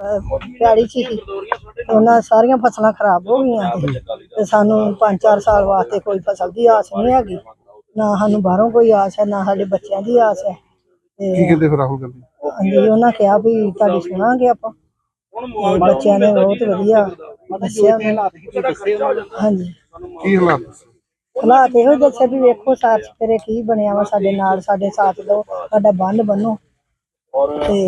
ਪਿਆੜੀ ਸੀ ਉਹਨਾਂ ਸਾਰੀਆਂ ਫਸਲਾਂ ਖਰਾਬ ਹੋ ਗਈਆਂ ਤੇ ਸਾਨੂੰ 5-4 ਸਾਲ ਵਾਸਤੇ ਕੋਈ ਫਸਲ ਦੀ ਆਸ ਨਹੀਂ ਹੈਗੀ। ਨਾ ਸਾਨੂੰ ਬਾਹਰੋਂ ਕੋਈ ਆਸ ਹੈ ਨਾ ਸਾਡੇ ਬੱਚਿਆਂ ਦੀ ਆਸ ਹੈ। ਕੀ ਕਹਿੰਦੇ ਫਿਰ ਰਾਹੁਲ ਗਾਂਧੀ? ਹਾਂਜੀ ਉਹਨਾਂ ਕਿਹਾ ਵੀ ਤੁਹਾਡੀ ਸੁਣਾਂਗੇ ਆਪਾਂ। ਬੱਚਿਆਂ ਨੇ ਬਹੁਤ ਵਧੀਆ ਦੱਸਿਆ। ਹਾਂਜੀ। ਕੀ ਹਾਲਾਤ? ਹਾਲਾਤ ਇਹੋ ਦੱਸਿਆ ਵੀ ਵੇਖੋ ਸਾਥ ਤੇਰੇ ਕੀ ਬਣਿਆ ਵਾ ਸਾਡੇ ਨਾਲ ਸਾਡੇ ਸਾਥ ਦਿਓ ਸਾਡਾ ਬੰਨ ਬੰਨੋ। ਤੇ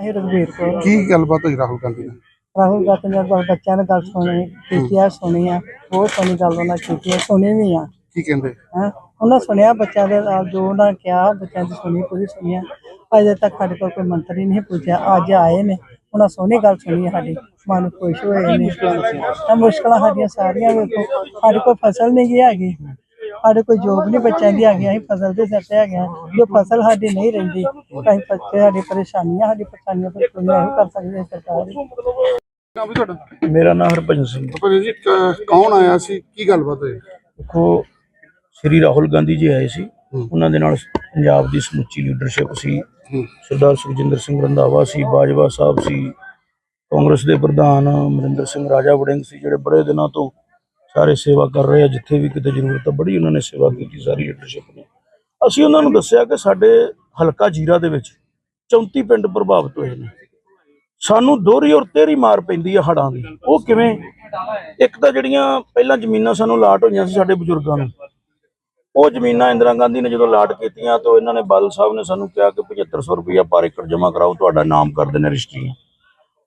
ਇਹ ਰਘਵੀਰ ਕੌਰ ਕੀ ਗੱਲਬਾਤ ਹੋਈ ਰਾਹੁਲ ਗਾਂਧੀ ਨਾਲ? ਰਾਹੁਲ ਗਾਂਧੀ ਨੇ ਬਹੁਤ ਬੱਚਿਆਂ ਨੇ ਗੱਲ ਸੁਣੀ ਕੀਤੀ ਆ ਸੁਣੀ ਆ ਬਹੁਤ ਸੋਹਣੀ ਗੱਲ ਉਹਨਾਂ ਕੀਤੀ ਆ ਸੁਣੀ ਵੀ ਆ। ਕੀ ਕਹਿੰਦੇ? ਹੈਂ? ਉਹਨਾਂ ਸੁਣਿਆ ਬੱਚਿਆਂ ਦੇ ਨਾਲ ਜੋ ਉਹਨਾਂ ਨੇ ਕਿਹਾ ਬੱਚਿਆਂ ਦੀ ਸੁਣੀ ਪੂਰੀ ਸੁਣੀ ਆ। ਅਜੇ ਤੱਕ ਸਾਡੇ ਕੋਲ ਕੋਈ ਮੰਤਰੀ ਨਹੀਂ ਪੁੱਛਿਆ ਅੱਜ ਆਏ ਨੇ। ਉਹਨਾਂ ਸੋਹਣੀ ਗੱਲ ਸੁਣੀ ਆ ਸਾਡੀ ਮਨ ਖੁਸ਼ ਹੋਏ ਨੇ। ਤਾਂ ਮੁਸ਼ਕਲਾਂ ਸਾਡੀਆਂ ਸਾਰੀਆਂ ਵੇਖੋ ਸਾਡੇ ਕੋਲ ਫਸਲ ਨਹੀਂ ਹੈਗੀ। ਸਾਡੇ ਕੋਲ ਜੋਬ ਨਹੀਂ ਬੱਚਿਆਂ ਦੀ ਹੈਗੀ ਅਸੀਂ ਫਸਲ ਦੇ ਸਿਰ ਤੇ ਹੈਗੇ ਜੋ ਫਸਲ ਸਾਡੀ ਨਹੀਂ ਰਹਿੰਦੀ ਅਸੀਂ ਬੱਚੇ ਸਾਡੀ ਪਰੇਸ਼ਾਨੀਆਂ ਸਾਡੀ ਪਰੇਸ਼ਾਨੀਆਂ ਪਰ ਕੋਈ ਨਹੀਂ ਕਰ ਸਕਦੀ ਸਰਕਾਰ ਨਾ ਵੀ ਤੁਹਾਡਾ? ਮੇਰਾ ਨਾਮ ਹਰਭਜਨ ਸਿੰਘ ਹੈ। ਭਾਜੀ ਜੀ ਕ- ਕੌਣ ਆਇਆ ਸੀ? ਕੀ ਗੱਲਬਾਤ ਹੋਈ? ਦੇਖੋ ਸ਼੍ਰੀ ਰਾਹੁਲ ਗਾਂਧੀ ਜੀ ਆਏ ਸੀ। ਉਹਨਾਂ ਦੇ ਨਾਲ ਪੰਜਾਬ ਦੀ ਸਮੁੱਚੀ ਲੀਡਰਸ਼ਿਪ ਸੀ। ਹੂੰ। ਸਰਦਾਰ ਸੁਖਜਿੰਦਰ ਸਿੰਘ ਰੰਧਾਵਾ ਸੀ ਬਾਜਵਾ ਸਾਹਿਬ ਸੀ। ਕਾਂਗਰਸ ਦੇ ਪ੍ਰਧਾਨ ਅਮਰਿੰਦਰ ਸਿੰਘ ਰਾਜਾ ਵੜਿੰਗ ਸੀ ਜਿਹੜੇ ਬੜੇ ਦਿਨਾਂ ਤੋਂ ਸਾਰੇ ਸੇਵਾ ਕਰ ਰਹੇ ਆ, ਜਿੱਥੇ ਵੀ ਕਿਤੇ ਜ਼ਰੂਰਤ ਆ, ਬੜੀ ਉਹਨਾਂ ਨੇ ਸੇਵਾ ਕੀਤੀ ਸਾਰੀ ਲੀਡਰਸ਼ਿਪ ਨੇ। ਅਸੀਂ ਉਹਨਾਂ ਨੂੰ ਦੱਸਿਆ ਕਿ ਸਾਡੇ ਹਲਕਾ ਜੀਰਾ ਦੇ ਵਿੱਚ 34 ਪਿੰਡ ਪ੍ਰਭਾਵਿਤ ਹੋਏ ਨੇ। ਸਾਨੂੰ ਦੋਹਰੀ ਔਰ ਤੇਰੀ ਮਾਰ ਪੈਂਦੀ ਆ ਹੜਾਂ ਦੀ। ਉਹ ਕਿਵੇਂ? ਇੱਕ ਤਾਂ ਜਿਹੜੀਆਂ ਪਹਿਲਾਂ ਜ਼ਮੀਨਾਂ ਸਾਨੂੰ ਲਾਟ ਹੋਈਆਂ ਸੀ ਸਾਡੇ ਬਜ਼ੁਰਗਾਂ ਨੂੰ, ਉਹ ਜ਼ਮੀਨਾਂ ਇੰਦਰਾ ਗਾਂਧੀ ਨੇ ਜਦੋਂ ਲਾਟ ਕੀਤੀਆਂ ਤਾਂ ਇਹਨਾਂ ਨੇ ਬਾਦਲ ਸਾਹਿਬ ਨੇ ਸਾਨੂੰ ਕਿਹਾ ਕਿ 7500 ਰੁਪਇਆ ਪਰ ਏਕੜ ਜਮ੍ਹਾਂ ਕਰਾਓ, ਤੁਹਾਡਾ ਨਾਮ ਕਰ ਦੇਣਾ ਰਜਿਸਟਰੀਆਂ।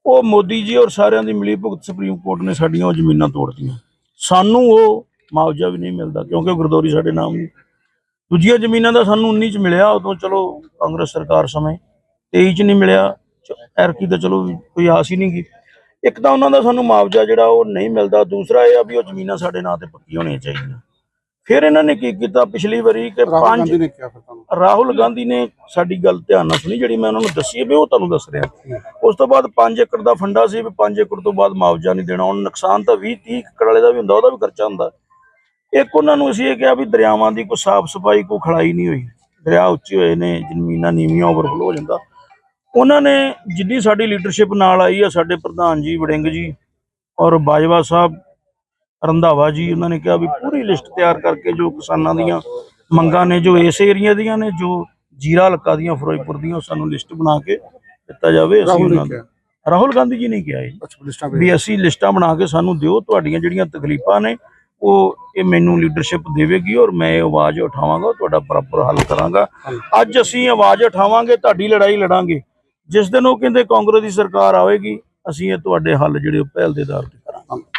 ਉਹ ਮੋਦੀ ਜੀ ਔਰ ਸਾਰਿਆਂ ਦੀ ਮਿਲੀ ਭੁਗਤ ਸੁਪਰੀਮ ਕੋਰਟ ਨੇ ਸਾਡੀਆਂ ਉਹ ਜ਼ਮੀਨਾਂ ਤੋੜਤੀਆਂ। ਸਾਨੂੰ ਉਹ ਮੁਆਵਜ਼ਾ ਵੀ ਨਹੀਂ ਮਿਲਦਾ ਕਿਉਂਕਿ ਗੁਰਦੌਰੀ ਸਾਡੇ ਨਾਮ ਨਹੀਂ। ਦੂਜੀਆਂ ਜ਼ਮੀਨਾਂ ਦਾ ਸਾਨੂੰ 19 ਚ ਮਿਲਿਆ, ਉਦੋਂ ਚਲੋ ਕਾਂਗਰਸ ਸਰਕਾਰ ਸਮੇਂ 23 ਚ ਨਹੀਂ ਮਿਲਿਆ ਐਰਕੀ ਤਾਂ ਚਲੋ ਕੋਈ ਆਸ ਹੀ ਨਹੀਂ ਗਈ ਇੱਕ ਤਾਂ ਉਹਨਾਂ ਦਾ ਸਾਨੂੰ ਮੁਆਵਜ਼ਾ ਜਿਹੜਾ ਉਹ ਨਹੀਂ ਮਿਲਦਾ, ਦੂਸਰਾ ਇਹ ਆ ਵੀ ਉਹ ਜ਼ਮੀਨਾਂ ਸਾਡੇ ਨਾਂ ਤੇ ਪੱਕੀ ਹੋਣੀਆਂ ਚਾਹੀਦੀਆਂ। ਫਿਰ ਇਹਨਾਂ ਨੇ ਕੀ ਕੀਤਾ? ਪਿਛਲੀ ਵਾਰੀ ਕਿ ਰਾਹੁਲ ਪੰਜ ਗਾਂਧੀ ਨੇ ਕਿਹਾ ਫਿਰ ਤੁਹਾਨੂੰ? ਰਾਹੁਲ ਗਾਂਧੀ ਨੇ ਸਾਡੀ ਗੱਲ ਧਿਆਨ ਨਾਲ ਸੁਣੀ ਜਿਹੜੀ ਮੈਂ ਉਹਨਾਂ ਨੂੰ ਦੱਸੀ ਹੈ ਵੀ ਉਹ ਤੁਹਾਨੂੰ ਦੱਸ ਰਿਹਾ। ਉਸ ਤੋਂ ਬਾਅਦ 5 ਏਕੜ ਦਾ ਫੰਡਾ ਸੀ ਵੀ 5 ਏਕੜ ਤੋਂ ਬਾਅਦ ਮੁਆਵਜ਼ਾ ਨਹੀਂ ਦੇਣਾ। ਹੁਣ ਨੁਕਸਾਨ ਤਾਂ 20 30 ਏਕੜ ਵਾਲੇ ਦਾ ਵੀ ਹੁੰਦਾ ਉਹਦਾ ਵੀ ਖਰਚਾ ਹੁੰਦਾ। ਇੱਕ ਉਹਨਾਂ ਨੂੰ ਅਸੀਂ ਇਹ ਕਿਹਾ ਵੀ ਦਰਿਆਵਾਂ ਦੀ ਕੋਈ ਸਾਫ਼ ਸਫ਼ਾਈ ਕੋਈ ਖੜਾਈ ਨਹੀਂ ਹੋਈ। ਦਰਿਆ ਉੱਚੇ ਹੋਏ ਨੇ ਜ਼ਮੀਨਾਂ ਨੀਵੀਆਂ ਓਵਰਫਲੋ ਹੋ ਜਾਂਦਾ। ਉਹਨਾਂ ਨੇ ਜਿੱਦੀ ਸਾਡੀ ਲੀਡਰਸ਼ਿਪ ਨਾਲ ਆਈ ਆ ਸਾਡੇ ਪ੍ਰਧਾਨ ਜੀ ਵੜਿੰਗ ਜੀ ਔਰ ਬਾਜਵਾ ਸਾਹਿਬ ਰੰਧਾਵਾ ਜੀ ਉਹਨਾਂ ਨੇ ਕਿਹਾ ਵੀ ਪੂਰੀ ਲਿਸਟ ਤਿਆਰ ਕਰਕੇ ਜੋ ਕਿਸਾਨਾਂ ਦੀਆਂ ਮੰਗਾਂ ਨੇ ਜੋ ਇਸ ਏਰੀਆ ਦੀਆਂ ਨੇ ਜੋ ਜੀਰਾ ਹਲਕਾ ਦੀਆਂ ਫਿਰੋਜ਼ਪੁਰ ਦੀਆਂ ਸਾਨੂੰ ਲਿਸਟ ਬਣਾ ਕੇ ਦਿੱਤਾ ਜਾਵੇ ਅਸੀਂ ਉਹਨਾਂ ਨੂੰ ਰਾਹੁਲ ਗਾਂਧੀ ਜੀ ਨੇ ਕਿਹਾ ਲਿਸਟਾਂ ਵੀ ਅਸੀਂ ਲਿਸਟਾਂ ਬਣਾ ਕੇ ਸਾਨੂੰ ਦਿਓ ਤੁਹਾਡੀਆਂ ਜਿਹੜੀਆਂ ਤਕਲੀਫਾਂ ਨੇ ਉਹ ਇਹ ਮੈਨੂੰ ਲੀਡਰਸ਼ਿਪ ਦੇਵੇਗੀ ਔਰ ਮੈਂ ਇਹ ਆਵਾਜ਼ ਉਠਾਵਾਂਗਾ ਤੁਹਾਡਾ ਪ੍ਰੋਪਰ ਹੱਲ ਕਰਾਂਗਾ। ਅੱਜ ਅਸੀਂ ਆਵਾਜ਼ ਉਠਾਵਾਂਗੇ ਤੁਹਾਡੀ ਲੜਾਈ ਲੜਾਂਗੇ। ਜਿਸ ਦਿਨ ਉਹ ਕਹਿੰਦੇ ਕਾਂਗਰਸ ਦੀ ਸਰਕਾਰ ਆਵੇਗੀ ਅਸੀਂ ਇਹ ਤੁਹਾਡੇ ਹੱਲ ਜਿਹੜੇ ਪਹਿਲ ਦੇ ਆਧਾਰ ਤੇ ਕਰਾਂਗੇ।